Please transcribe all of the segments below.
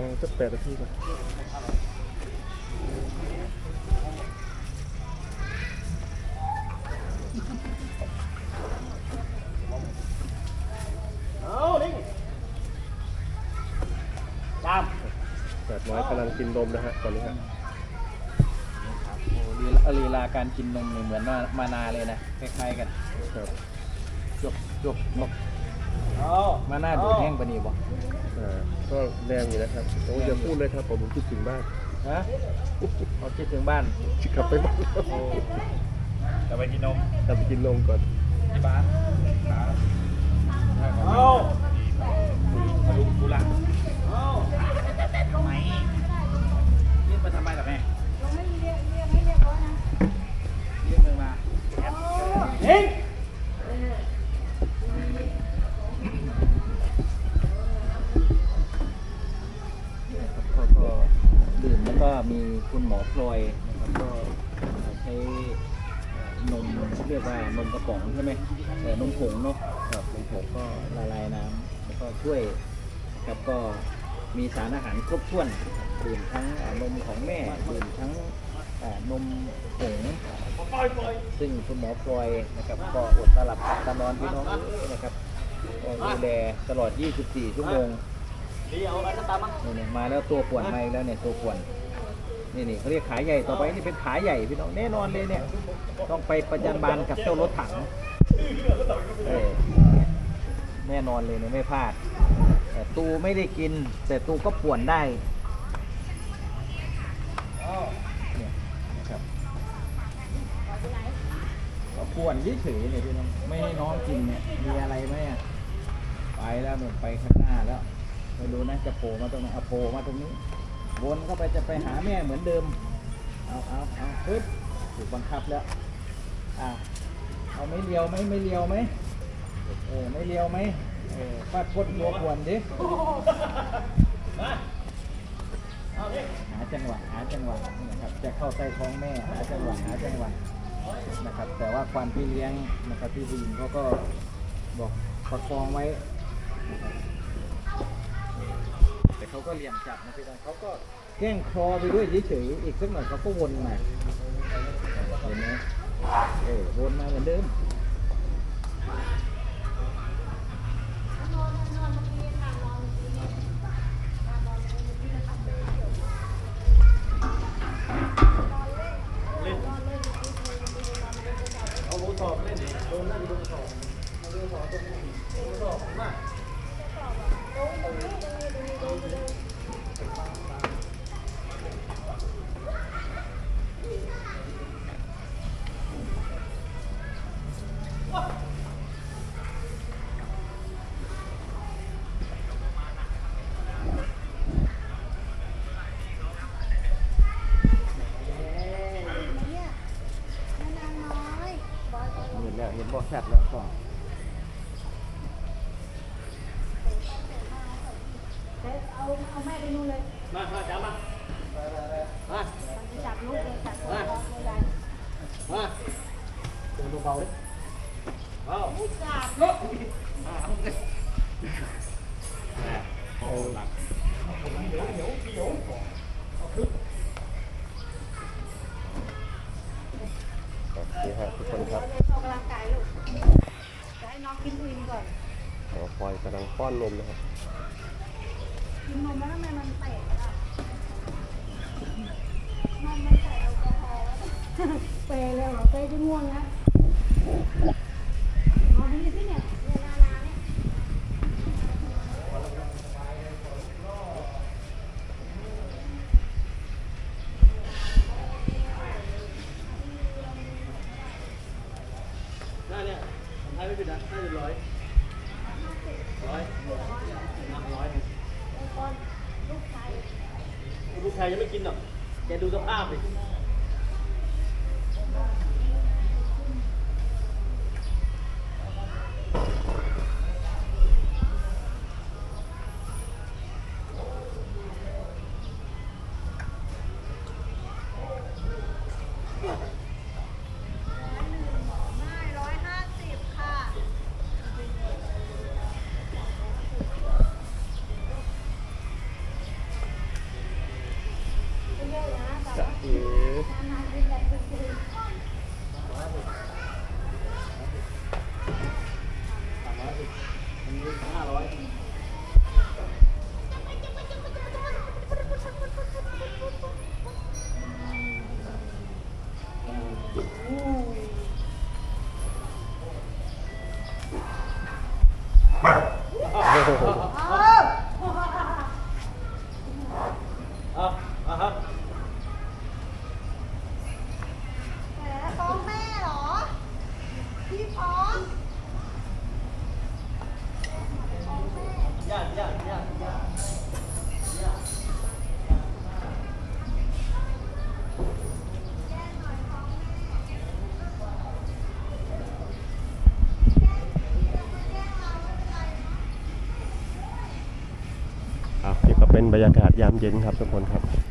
ประมาณสักแปดนาทีก่อนเอานี่ตามแปดน้อยกำลังกินนมนะฮะตอนนี้ฮะโอ้ลีลาลีลาการกินนมเนี่ยเหมือนมามานาเลยนะ คล้ายๆกัน ครับจกจกนกเอา มาหน้าดูดแห้งปะนี่บ่อ่าก็แรงอยู่นะครับโอ้อย่าพูดเลยครับผมคิดถึงบ้านฮะเขาคิดถึงบ้านกลับไปบ้านจะไปกินนมกลับไปกินนมก่อนที่บ้านเอาทะลุกุละเอาทำไม ถ้วนนะครับดื่มทั้งอ่านมของแม่ดื่มทั้งอ่านมผงปล่อยปล่อยซึ่งคุณหมอพลอยนะครับก็อดตาหลับตานอนพี่น้องเอ้ยนะครับก็ดูแลตลอด 24 ชั่วโมงดีเอาอะไรก็ตามมานี่เนี่ยมาแล้วตัวป่วนมาอีกแล้วเนี่ยตัวป่วนนี่นี่เขาเรียกขาใหญ่ต่อไปนี่เป็นขาใหญ่พี่น้องแน่นอนเลยเนี่ยต้องไปประจันบานกับเจ้ารถถังเออแน่นอนเลยเนี่ยไม่พลาด แต่ตูไม่ได้กิน แต่ตูก็ป่วนได้เนี่ยนะครับก็ป่วนเฉยๆเนี่ยพี่น้องไม่ให้น้องกินเนี่ยมีอะไรไหมอะไปแล้วหนุนไปข้างหน้าแล้วไม่รู้นะจะโผล่มาตรงไหนเอาโผล่มาตรงนี้วนเข้าไปจะไปหาแม่เหมือนเดิมเอาเอาเอาปึ๊บถูกบังคับแล้วอ่าเอาไม่เลียวไหมไม่เลียวไหมเออไม่เลียวไหม เออฟาดพดตัวขวนดิมาเอาดิหาจังหวะหาจังหวะนะครับจะเข้าใต้ท้องแม่หาจังหวะหาจังหวะนะครับ แต่ว่าความพี่เลี้ยงนะครับพี่ผู้หญิงเขาก็บอกประคองไว้นะครับแต่เขาก็เหลี่ยมจับนะพี่น้องเขาก็แกล้งคลอไปด้วยเฉยๆอีกสักหน่อยเขาก็วนมาเห็นไหมเออวนมาเหมือนเดิม เอาเอาแม่ไปนู่นเลยมามาจับมามาจะจับลูกเองจับตัวน้องไม่ได้มาเดินเบาๆดิเอาไม่จับเอาหลังโอเคฮะทุกคนครับออกกำลังกายลูกจะให้น้องกินอิ่มก่อนหมอพลอยกำลังป้อนนมนะครับ กินนมแล้วทำไมมันเตะอะนมมันใสแอลกอฮอล์เปย์เลยเหรอเปย์จะง่วงนะนอนดีสิเนี่ยเวลานาเนี่ยหน้าเนี่ยทำไทยไม่ผิดนะห้าสิบร้อยร้อยหนักร้อยหนึ่ง ลูกชายลูกชายยังไม่กินหรอกแกดูสภาพดิ เป็นบรรยากาศยามเย็นครับทุกคนครับ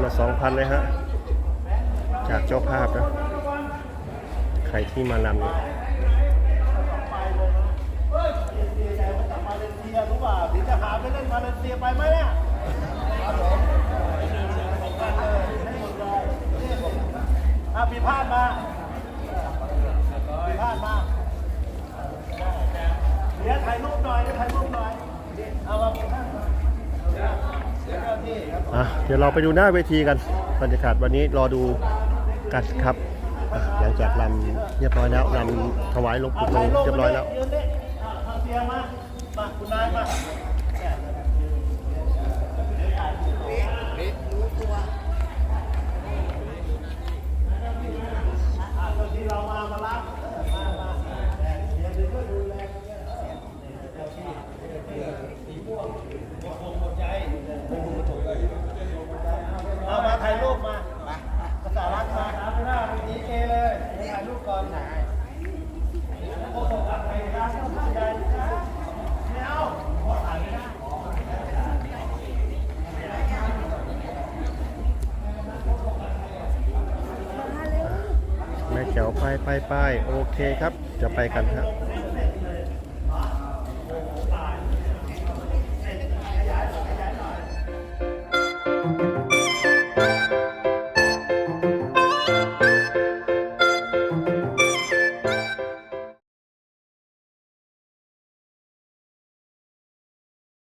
คนละสองพันเลยฮะ จากเจ้าภาพนะ ใครที่มาลำเนี่ยเฮ้ยเสียเสียใจะหาไปเล่นมาเลเซียไปไหมเนี่ยองกันเลยให้หมดเลยนี่ผมอะพิมพ์พลาดมาพิมพ์พลาดมาเดี๋ยวถ่ายรูปหน่อยเดี๋ยวถ่ายรูปหน่อย เอามาพิมพ์พลาดมา อะเดี๋ยวเราไปดูหน้าเวทีกันบรรยากาศวันนี้รอดูกันครับอะหลังจากลำเรียบร้อยแล้วลำถวายหลวงปู่โตเรียบร้อยแล้วเตียมามาคุณนายมาเนี่ยอะตอนที่เรามา มารับมามาแต่เดี๋ยวเดี๋ยวก็ดูแลกันเนี่ยเจ้าที่สีม่วงหมดหมดใจเอามาถ่ายรูปมาภาษารักมาครับหน้าเป็นดีเอเลยถ่ายรูปก่อนถ่าย โอ้โหอะไรนะใหญ่นะไม่เอาขอถ่ายไม่ได้ แถวไปไปไปโอเคครับ จะไปกันครับ